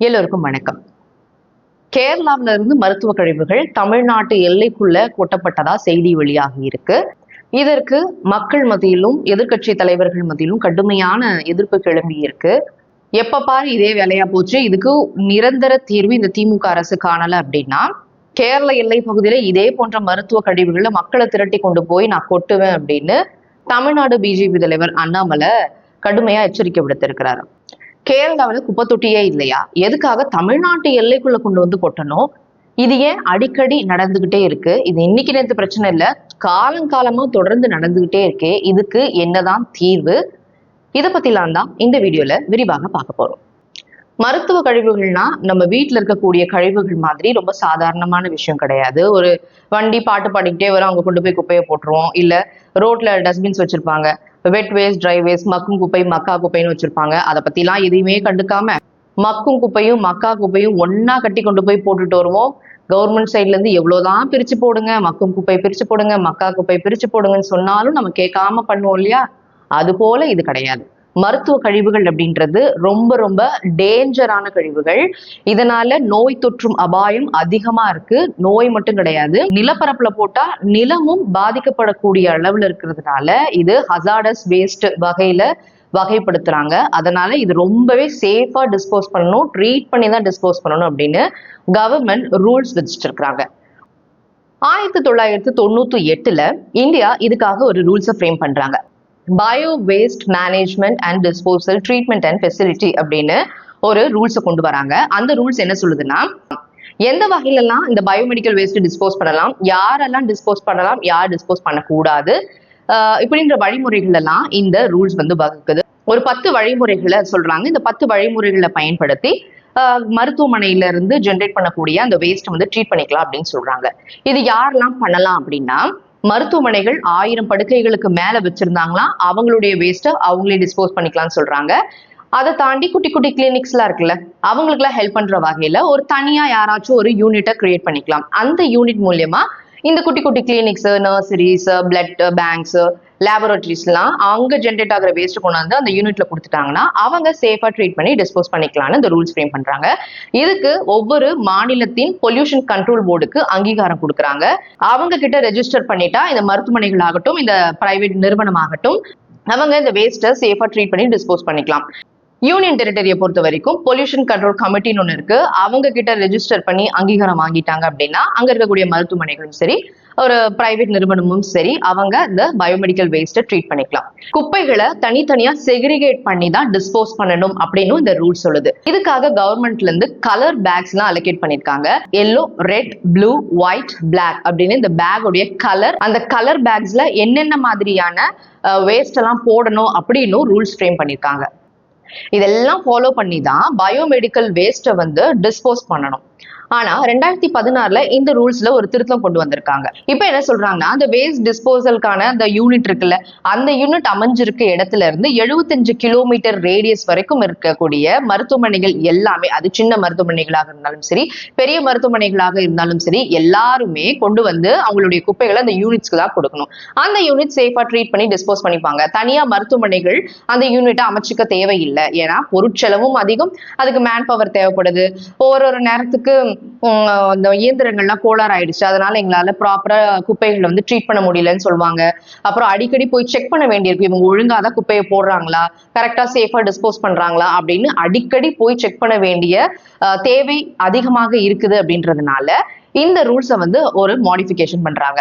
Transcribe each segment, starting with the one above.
எல்லோருக்கும் வணக்கம். கேரளாவில இருந்து மருத்துவ கழிவுகள் தமிழ்நாட்டு எல்லைக்குள்ள கொட்டப்பட்டதா செய்தி வெளியாகி இருக்கு. இதற்கு மக்கள் மத்தியிலும் எதிர்க்கட்சி தலைவர்கள் மத்தியிலும் கடுமையான எதிர்ப்பு கிளம்பி இருக்கு. எப்ப பாரு இதே வேலையா போச்சு. இதுக்கு நிரந்தர தீர்வு இந்த திமுக அரசு காணல அப்படின்னா கேரள எல்லை பகுதியில இதே போன்ற மருத்துவ கழிவுகளை மக்களை திரட்டி கொண்டு போய் நான் கொட்டுவேன் அப்படின்னு தமிழ்நாடு பிஜேபி தலைவர் அண்ணாமலை கடுமையா எச்சரிக்கை விடுத்திருக்கிறாரு. கேரளாவில் குப்பை தொட்டியே இல்லையா? எதுக்காக தமிழ்நாட்டு எல்லைக்குள்ள கொண்டு வந்து கொட்டணும்? இது ஏன் அடிக்கடி நடந்துகிட்டே இருக்கு? இது இன்னைக்கு நேற்று பிரச்சனை இல்ல. காலங்காலமா தொடர்ந்து நடந்துகிட்டே இருக்கே. இதுக்கு என்னதான் தீர்வு? இதை பத்திலாம் தான் இந்த வீடியோல விரிவாக பார்க்க போறோம். மருத்துவ கழிவுகள்னா நம்ம வீட்டில் இருக்கக்கூடிய கழிவுகள் மாதிரி ரொம்ப சாதாரணமான விஷயம் கிடையாது. ஒரு வண்டி பாட்டு பாடிக்கிட்டே வரும் அவங்க கொண்டு போய் குப்பையை போட்டுருவோம். இல்லை ரோட்ல டஸ்ட்பின்ஸ் வச்சிருப்பாங்க. வெட் வேஸ்ட் ட்ரை வேஸ்ட் மக்கும் குப்பை மக்கா குப்பைன்னு வச்சிருப்பாங்க. அதை பத்திலாம் எதையுமே கண்டுக்காம மக்கும் குப்பையும் மக்கா குப்பையும் ஒன்னா கட்டி கொண்டு போய் போட்டுட்டு வருவோம். கவர்மெண்ட் சைட்ல இருந்து எவ்வளவுதான் பிரிச்சு போடுங்க. மக்கும் குப்பை பிரிச்சு போடுங்க மக்கா குப்பை பிரிச்சு போடுங்கன்னு சொன்னாலும் நம்ம கேட்காம பண்ணுவோம் இல்லையா? அது போல இது கிடையாது. மருத்துவ கழிவுகள் அப்படின்றது ரொம்ப ரொம்ப டேஞ்சரான கழிவுகள். இதனால நோய் தொற்றும் அபாயம் அதிகமா இருக்கு. நோய் மட்டும் கிடையாது. நிலப்பரப்புல போட்டா நிலமும் பாதிக்கப்படக்கூடிய அளவுல இருக்கிறதுனால இது ஹசாடஸ் வேஸ்ட் வகையில வகைப்படுத்துறாங்க. அதனால இது ரொம்பவே சேஃபா டிஸ்போஸ் பண்ணணும். ட்ரீட் பண்ணி தான் டிஸ்போஸ் பண்ணணும் அப்படின்னு கவர்மெண்ட் ரூல்ஸ் வச்சுட்டு ஆயிரத்தி தொள்ளாயிரத்தி தொண்ணூத்தி எட்டுல இந்தியா இதுக்காக ஒரு ரூல்ஸை ஃப்ரேம் பண்றாங்க. Bio waste management and disposal treatment and facility அப்படின்னு ஒரு ரூல்ஸை கொண்டு வராங்க. அந்த ரூல்ஸ் என்ன சொல்லுதுன்னா எந்த வகையிலலாம் இந்த பயோமெடிக்கல் வேஸ்ட் டிஸ்போஸ் பண்ணலாம் யாரெல்லாம் டிஸ்போஸ் பண்ணலாம் யார் டிஸ்போஸ் பண்ணக்கூடாது ஆஹ் இப்படின்ற வழிமுறைகள் எல்லாம் இந்த ரூல்ஸ் வந்து வகுக்குது. ஒரு பத்து வழிமுறைகளை சொல்றாங்க. இந்த பத்து வழிமுறைகளை பயன்படுத்தி ஆஹ் மருத்துவமனையில இருந்து ஜென்ரேட் பண்ணக்கூடிய அந்த வேஸ்ட் வந்து ட்ரீட் பண்ணிக்கலாம் அப்படின்னு சொல்றாங்க. இது யாரெல்லாம் பண்ணலாம் அப்படின்னா மருத்துவமனைகள் ஆயிரம் படுக்கைகளுக்கு மேல வச்சிருந்தாங்களாம் அவங்களுடைய வேஸ்ட்டை அவங்களே டிஸ்போஸ் பண்ணிக்கலாம்னு சொல்றாங்க. அதை தாண்டி குட்டி குட்டி கிளினிக்ஸ்லாம் இருக்குல்ல அவங்களுக்குலாம் ஹெல்ப் பண்ற வகையில ஒரு தனியா யாராச்சும் ஒரு யூனிட்டை கிரியேட் பண்ணிக்கலாம். அந்த யூனிட் மூலியமா இந்த குட்டி குட்டி கிளினிக்ஸ் நர்சரிஸ் பிளட் பேங்க்ஸ் லேபரட்டரிஸ்லாம் அங்க ஜென்ரேட் ஆகிற வேஸ்ட் கொண்டு வந்து அந்த யூனிட்ல கொடுத்துட்டாங்கன்னா அவங்க சேஃபா ட்ரீட் பண்ணி டிஸ்போஸ் பண்ணிக்கலாம்னு இந்த ரூல்ஸ் ஃப்ரேம் பண்றாங்க. இதுக்கு ஒவ்வொரு மாநிலத்தின் பொல்யூஷன் கண்ட்ரோல் போர்டுக்கு அங்கீகாரம் கொடுக்குறாங்க. அவங்க கிட்ட ரெஜிஸ்டர் பண்ணிட்டா இந்த மருத்துவமனைகள் ஆகட்டும் இந்த பிரைவேட் நிறுவனம் ஆகட்டும் அவங்க இந்த வேஸ்ட்டை சேஃபா ட்ரீட் பண்ணி டிஸ்போஸ் பண்ணிக்கலாம். யூனியன் டெரிட்டரியை பொறுத்த வரைக்கும் பொல்யூஷன் கண்ட்ரோல் கமிட்டின்னு ஒன்று இருக்கு. அவங்க கிட்ட ரெஜிஸ்டர் பண்ணி அங்கீகாரம் வாங்கிட்டாங்க அப்படின்னா அங்க இருக்கக்கூடிய மருத்துவமனைகளும் சரி ஒரு பிரைவேட் நிறுவனமும் சரி அவங்க இந்த பயோமெடிக்கல் வேஸ்ட்டை ட்ரீட் பண்ணிக்கலாம். குப்பைகளை தனித்தனியா செக்ரிகேட் பண்ணி தான் டிஸ்போஸ் பண்ணணும் அப்படின்னு இந்த ரூல் சொல்லுது. இதுக்காக கவர்மெண்ட்ல இருந்து கலர் பேக்ஸ் எல்லாம் அலோகேட் பண்ணிருக்காங்க. Yellow red blue white black அப்படின்னு இந்த பேகுடைய கலர் அந்த கலர் பேக்ஸ்ல என்னென்ன மாதிரியான வேஸ்ட் எல்லாம் போடணும் அப்படின்னு ரூல்ஸ் ஃப்ரேம் பண்ணிருக்காங்க. இதெல்லாம் ஃபாலோ பண்ணி தான் பயோமெடிக்கல் வேஸ்ட்டை வந்து டிஸ்போஸ் பண்ணணும். ஆனா ரெண்டாயிரத்தி பதினாறுல இந்த ரூல்ஸ்ல ஒரு திருத்தம் கொண்டு வந்திருக்காங்க. இப்போ என்ன சொல்றாங்கன்னா அந்த வேஸ்ட் டிஸ்போசலுக்கான அந்த யூனிட் இருக்குல்ல அந்த யூனிட் அமைஞ்சிருக்க இடத்துல இருந்து எழுபத்தஞ்சு கிலோமீட்டர் ரேடியஸ் வரைக்கும் இருக்கக்கூடிய மருத்துவமனைகள் எல்லாமே அது சின்ன மருத்துவமனைகளாக இருந்தாலும் சரி பெரிய மருத்துவமனைகளாக இருந்தாலும் சரி எல்லாருமே கொண்டு வந்து அவங்களுடைய குப்பைகளை அந்த யூனிட்ஸ்க்கு தான் கொடுக்கணும். அந்த யூனிட் சேஃபா ட்ரீட் பண்ணி டிஸ்போஸ் பண்ணிப்பாங்க. தனியா மருத்துவமனைகள் அந்த யூனிட்டை அமைச்சிக்க தேவையில்லை. ஏன்னா பொருட்செலவும் அதிகம். அதுக்கு மேன் பவர் தேவைப்படுது. ஒரு ஒரு நேரத்துக்கு அந்த இயந்திரங்கள்லாம் கோளாறு ஆயிடுச்சு அதனால எங்களால ப்ராப்பரா குப்பைகளை வந்து ட்ரீட் பண்ண முடியலன்னு சொல்லுவாங்க. அப்புறம் அடிக்கடி போய் செக் பண்ண வேண்டியிருக்கு. இவங்க ஒழுங்கா தான் குப்பையை போடுறாங்களா? கரெக்டா சேஃபா டிஸ்போஸ் பண்றாங்களா? அப்படின்னு அடிக்கடி போய் செக் பண்ண வேண்டிய தேவை அதிகமாக இருக்குது அப்படின்றதுனால இந்த ரூல்ஸை வந்து ஒரு மாடிஃபிகேஷன் பண்றாங்க.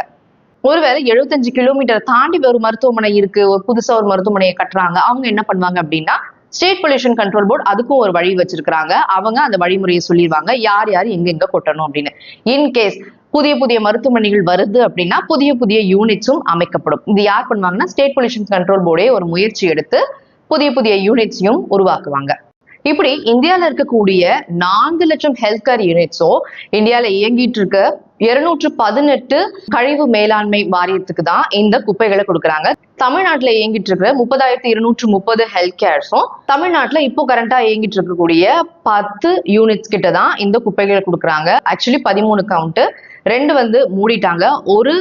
ஒருவேளை எழுபத்தஞ்சு கிலோமீட்டர் தாண்டி ஒரு மருத்துவமனை இருக்கு. ஒரு புதுசா ஒரு மருத்துவமனையை கட்டுறாங்க. அவங்க என்ன பண்ணுவாங்க அப்படின்னா ஸ்டேட் பொல்யூஷன் கண்ட்ரோல் போர்டு அதுக்கும் ஒரு வழி வச்சிருக்கிறாங்க. அவங்க அந்த வழிமுறையை சொல்லிடுவாங்க. யார் யார் எங்க எங்க கொட்டணும் அப்படின்னு. இன்கேஸ் புதிய புதிய மருத்துவமனைகள் வருது அப்படின்னா புதிய புதிய யூனிட்ஸும் அமைக்கப்படும். இது யார் பண்ணுவாங்கன்னா ஸ்டேட் பொல்யூஷன் கண்ட்ரோல் போர்டே ஒரு முயற்சி எடுத்து புதிய புதிய யூனிட்ஸையும் உருவாக்குவாங்க. இப்படி இந்தியாவில் இருக்கக்கூடிய நான்கு லட்சம் ஹெல்த் கேர் யூனிட்ஸோ இந்தியாவில் இயங்கிட்டு இருக்க இருநூற்று பதினெட்டு கழிவு மேலாண்மை வாரியத்துக்கு தான் இந்த குப்பைகளை கொடுக்குறாங்க. தமிழ்நாட்டில் இயங்கிட்டு இருக்கிற முப்பதாயிரத்தி இருநூற்று முப்பது ஹெல்த் கேர்ஸும் தமிழ்நாட்டில் இப்போ கரண்டா இயங்கிட்டு இருக்கக்கூடிய பத்து யூனிட்ஸ் கிட்ட தான் இந்த குப்பைகளை கொடுக்குறாங்க. ஆக்சுவலி பதிமூணு கவுண்ட் ரெண்டு வந்து மூடிட்டாங்க. ஒரு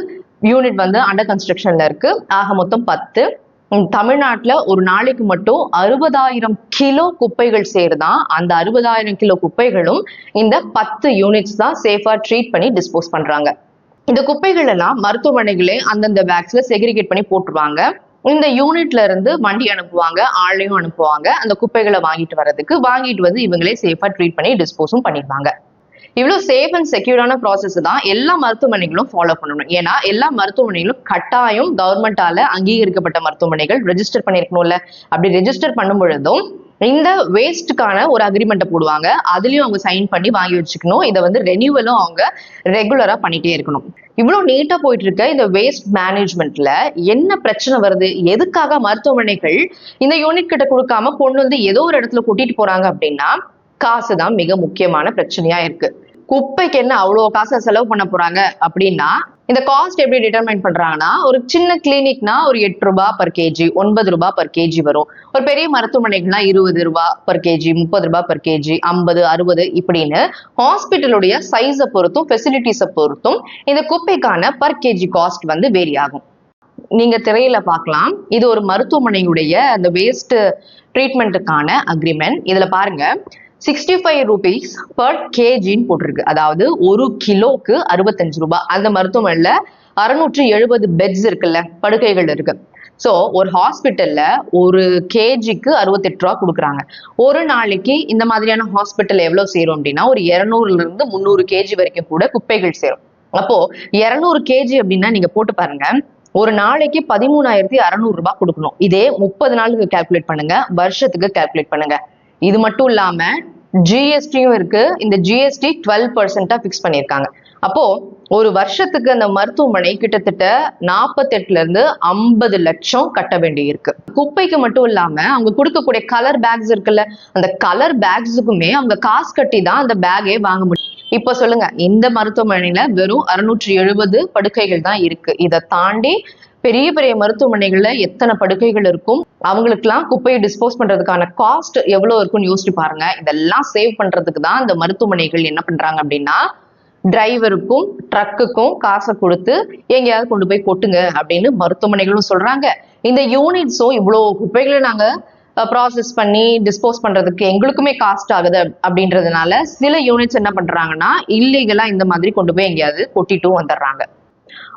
யூனிட் வந்து அண்டர் கன்ஸ்ட்ரக்ஷன்ல இருக்கு. ஆக மொத்தம் பத்து. தமிழ்நாட்டுல ஒரு நாளைக்கு மட்டும் அறுபதாயிரம் கிலோ குப்பைகள் சேருதான் அந்த அறுபதாயிரம் கிலோ குப்பைகளும் இந்த பத்து யூனிட்ஸ் தான் சேஃபா ட்ரீட் பண்ணி டிஸ்போஸ் பண்றாங்க. இந்த குப்பைகள் எல்லாம் மருத்துவமனைகளே அந்தந்த பேக்ஸ்ல செக்ரிகேட் பண்ணி போட்டுருவாங்க. இந்த யூனிட்ல இருந்து வண்டி அனுப்புவாங்க ஆளையும் அனுப்புவாங்க. அந்த குப்பைகளை வாங்கிட்டு வர்றதுக்கு வாங்கிட்டு வந்து இவங்களே சேஃபா ட்ரீட் பண்ணி டிஸ்போஸும் பண்ணிடுவாங்க. இவ்வளவு சேஃப் அண்ட் செக்யூரான ப்ராசஸ் தான் எல்லா மருத்துவமனைகளும் ஃபாலோ பண்ணணும். ஏன்னா எல்லா மருத்துவமனைகளும் கட்டாயம் கவர்மெண்டால அங்கீகரிக்கப்பட்ட மருத்துவமனைகள் ரெஜிஸ்டர் பண்ணிருக்கணும்ல. அப்படி ரெஜிஸ்டர் பண்ணும் பொழுதும் இந்த வேஸ்ட்டுக்கான ஒரு அக்ரிமெண்ட்டை போடுவாங்க. அதுலயும் அவங்க சைன் பண்ணி வாங்கி வச்சுக்கணும். இதை வந்து ரெனியூவலும் அவங்க ரெகுலரா பண்ணிட்டே இருக்கணும். இவ்வளவு நீட்டா போயிட்டு இருக்க இந்த வேஸ்ட் மேனேஜ்மெண்ட்ல என்ன பிரச்சனை வருது? எதுக்காக மருத்துவமனைகள் இந்த யூனிட் கிட்ட கொடுக்காம பொண்ணு வந்து ஏதோ ஒரு இடத்துல கூட்டிட்டு போறாங்க அப்படின்னா காசு தான் மிக முக்கியமான பிரச்சனையா இருக்கு. குப்பைக்கு என்ன அவ்வளோ காசை செலவு பண்ண போறாங்க அப்படின்னா இந்த காஸ்ட் எப்படி டிட்டர்மைன் பண்றாங்கன்னா ஒரு சின்ன கிளினிக்னா ஒரு எட்டு ரூபாய் பர் கேஜி ஒன்பது ரூபாய் பர் கேஜி வரும். ஒரு பெரிய மருத்துவமனைகள்னா இருபது ரூபாய் பர் கேஜி முப்பது ரூபாய் பர் கேஜி ஐம்பது அறுபது இப்படின்னு ஹாஸ்பிட்டலுடைய சைஸை பொறுத்தும் ஃபெசிலிட்டிஸை பொறுத்தும் இந்த குப்பைக்கான பர் கேஜி காஸ்ட் வந்து வேரி ஆகும். நீங்க திரையில பார்க்கலாம். இது ஒரு மருத்துவமனையுடைய அந்த வேஸ்ட் ட்ரீட்மெண்ட்டுக்கான அக்ரிமெண்ட் இதுல பாருங்க. சிக்ஸ்டி ஃபைவ் ருபீஸ் பர் கேஜின்னு போட்டிருக்கு. அதாவது ஒரு கிலோக்கு அறுபத்தஞ்சு ரூபாய். அந்த மருத்துவமனையில் அறுநூற்றி எழுபது பெட்ஸ் இருக்குல்ல படுக்கைகள் இருக்கு. ஸோ ஒரு ஹாஸ்பிட்டல்ல ஒரு கேஜிக்கு அறுபத்தெட்டு ரூபா கொடுக்குறாங்க. ஒரு நாளைக்கு இந்த மாதிரியான ஹாஸ்பிட்டல் எவ்வளோ சேரும் அப்படின்னா ஒரு இரநூறுல இருந்து முந்நூறு கேஜி வரைக்கும் கூட குப்பைகள் சேரும். அப்போ இரநூறு கேஜி அப்படின்னா நீங்க போட்டு பாருங்க. ஒரு நாளைக்கு பதிமூணாயிரத்தி அறநூறு ரூபாய் கொடுக்கணும். இதே முப்பது நாளுக்கு கால்குலேட் பண்ணுங்க. வருஷத்துக்கு கால்குலேட் பண்ணுங்க. இது மட்டும் இல்லாம ஜிஎஸ்டியும் இருக்கு. இந்த ஜிஎஸ்டி டுவெல் பர்சன்டா ஃபிக்ஸ் பண்ணியிருக்காங்க. அப்போ ஒரு வருஷத்துக்கு அந்த மருத்துவமனை கிட்டத்தட்ட நாற்பத்தெட்டுல இருந்து ஐம்பது லட்சம் கட்ட வேண்டி இருக்கு குப்பைக்கு மட்டும் இல்லாம அவங்க கொடுக்கக்கூடிய கலர் பேக்ஸ் இருக்குல்ல அந்த கலர் பேக்ஸுக்குமே அவங்க காசு கட்டி தான் அந்த பேக்கே வாங்க முடியும். இப்ப சொல்லுங்க இந்த மருத்துவமனையில வெறும் அறுநூற்றி எழுபது படுக்கைகள் தான் இருக்கு. இதை தாண்டி பெரிய பெரிய மருத்துவமனைகள்ல எத்தனை படுக்கைகள் இருக்கும்? அவங்களுக்குலாம் குப்பையை டிஸ்போஸ் பண்றதுக்கான காஸ்ட் எவ்வளவு இருக்கும்னு யோசிச்சு பாருங்க. இதெல்லாம் சேவ் பண்றதுக்கு தான் இந்த மருத்துவமனைகள் என்ன பண்றாங்க அப்படின்னா டிரைவருக்கும் ட்ரக்குக்கும் காசை கொடுத்து எங்கேயாவது கொண்டு போய் கொட்டுங்க அப்படின்னு மருத்துவமனைகளும் சொல்றாங்க. இந்த யூனிட்ஸும் இவ்வளோ குப்பைகளை நாங்க ப்ராசஸ் பண்ணி டிஸ்போஸ் பண்றதுக்கு எங்களுக்குமே காஸ்ட் ஆகுது அப்படின்றதுனால சில யூனிட்ஸ் என்ன பண்றாங்கன்னா இல்லீகலா இந்த மாதிரி கொண்டு போய் எங்கேயாவது கொட்டிட்டும் வந்துடுறாங்க.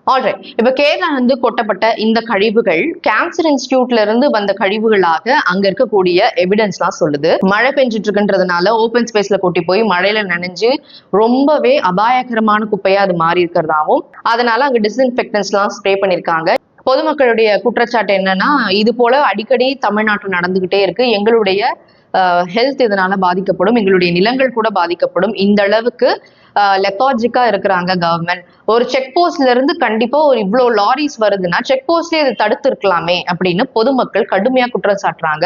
ஆல்ரைட் இப்ப கேரளாலேருந்து கொட்டப்பட்ட இந்த கழிவுகள் கேன்சர் இன்ஸ்டியூட்ல இருந்து வந்த கழிவுகளாக அங்க இருக்கக்கூடிய எவிடன்ஸ்லாம் சொல்லுது. மழை பெஞ்சிட்டு இருக்குன்றதுனால ஓப்பன் ஸ்பேஸ்ல கொட்டி போய் மழையில நனைஞ்சு ரொம்பவே அபாயகரமான குப்பையா அது மாறி இருக்கிறதாவும் அதனால அங்க டிஸ்இன்ஃபெக்டன்ஸ்லாம் ஸ்ப்ரே பண்ணியிருக்காங்க பொதுமக்களுடைய குற்றச்சாட்டு என்னன்னா இது போல அடிக்கடி தமிழ்நாட்டில் நடந்துகிட்டே இருக்கு. எங்களுடைய ஹெல்த் இதனால பாதிக்கப்படும். எங்களுடைய நிலங்கள் கூட பாதிக்கப்படும். இந்த அளவுக்கு லெத்தாஜிக்கா இருக்கிறாங்க கவர்மெண்ட் ஒரு செக் போஸ்ட்ல இருந்து கண்டிப்பா ஒரு இவ்வளோ லாரிஸ் வருதுன்னா செக் போஸ்ட்லயே இதை தடுத்துருக்கலாமே அப்படின்னு பொதுமக்கள் கடுமையா குற்றம் சாட்டுறாங்க.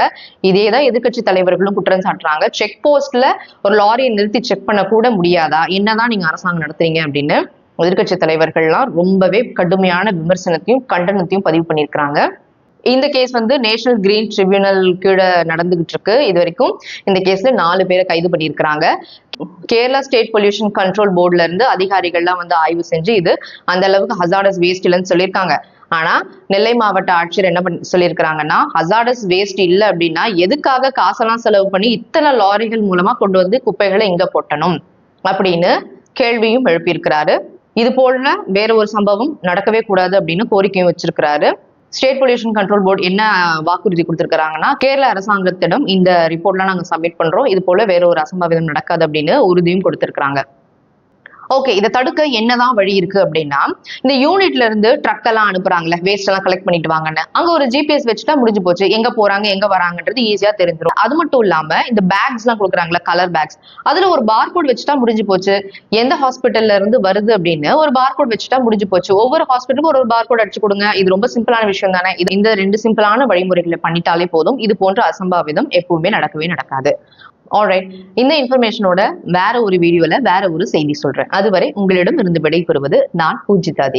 இதே தான் எதிர்க்கட்சி தலைவர்களும் குற்றம் சாட்டுறாங்க. செக் போஸ்ட்ல ஒரு லாரியை நிறுத்தி செக் பண்ண கூட முடியாதா? என்னதான் நீங்க அரசாங்கம் நடத்துறீங்க அப்படின்னு எதிர்க்கட்சி தலைவர்கள்லாம் ரொம்பவே கடுமையான விமர்சனத்தையும் கண்டனத்தையும் பதிவு பண்ணியிருக்கிறாங்க. இந்த கேஸ் வந்து நேஷனல் கிரீன் ட்ரிபியூனல் கீழே நடந்துகிட்டு இருக்கு இது வரைக்கும் இந்த கேஸ்ல நாலு பேரை கைது பண்ணியிருக்கிறாங்க. கேரளா ஸ்டேட் பொல்யூஷன் கண்ட்ரோல் போர்டுல இருந்து அதிகாரிகள்லாம் வந்து ஆய்வு செஞ்சு இது அந்த அளவுக்கு ஹசார்டஸ் வேஸ்ட் இல்லைன்னு சொல்லியிருக்காங்க. ஆனா நெல்லை மாவட்ட ஆட்சியர் என்ன பண்ணி சொல்லியிருக்கிறாங்கன்னா ஹசார்டஸ் வேஸ்ட் இல்லை அப்படின்னா எதுக்காக காசெல்லாம் செலவு பண்ணி இத்தனை லாரிகள் மூலமா கொண்டு வந்து குப்பைகளை இங்க கொட்டணும் அப்படின்னு கேள்வியும் எழுப்பியிருக்கிறாரு. இது போல வேற ஒரு சம்பவம் நடக்கவே கூடாது அப்படின்னு கோரிக்கையும் வச்சிருக்கிறாரு. ஸ்டேட் பொல்யூஷன் கண்ட்ரோல் போர்டு என்ன வாக்குறுதி கொடுத்திருக்காங்கன்னா கேரள அரசாங்கத்திடம் இந்த ரிப்போர்ட்லாம் நாங்க சப்மிட் பண்றோம். இது போல வேற ஒரு அசம்பாவிதம் நடக்காது அப்படின்னு உறுதியும் கொடுத்திருக்கிறாங்க. ஓகே இதை தடுக்க என்னதான் வழி இருக்கு அப்படின்னா இந்த யூனிட்ல இருந்து ட்ரக் எல்லாம் அனுப்புறாங்கல்ல வேஸ்ட் எல்லாம் கலெக்ட் பண்ணிட்டு வாங்கன்னு. அங்க ஒரு ஜிபிஎஸ் வச்சுட்டா முடிஞ்சு போச்சு. எங்க போறாங்க எங்க வராங்கன்றது ஈஸியா தெரிஞ்சிடும் அது மட்டும் இல்லாம இந்த பேக்ஸ் எல்லாம் கொடுக்குறாங்கல்ல கலர் பேக்ஸ் அதுல ஒரு பார்கோட் வச்சுட்டா முடிஞ்சு போச்சு. எந்த ஹாஸ்பிட்டல்ல இருந்து வருது அப்படின்னு ஒரு பார்கோட் வச்சுட்டா முடிஞ்சு போச்சு. ஒவ்வொரு ஹாஸ்பிட்டலுக்கும் ஒரு ஒரு பார்கோட் அடிச்சு கொடுங்க. இது ரொம்ப சிம்பிளான விஷயம் தானே. இது இந்த ரெண்டு சிம்பிளான வழிமுறைகளை பண்ணிட்டாலே போதும். இது போன்ற அசம்பாவிதம் எப்பவுமே நடக்கவே நடக்காது. ஆல்ரைட் இந்த இன்ஃபர்மேஷனோட வேற ஒரு வீடியோல வேற ஒரு செய்தி சொல்றேன். அதுவரை உங்களிடம் இருந்து விடைபெறுவது நான் பூஜிதா தேவி.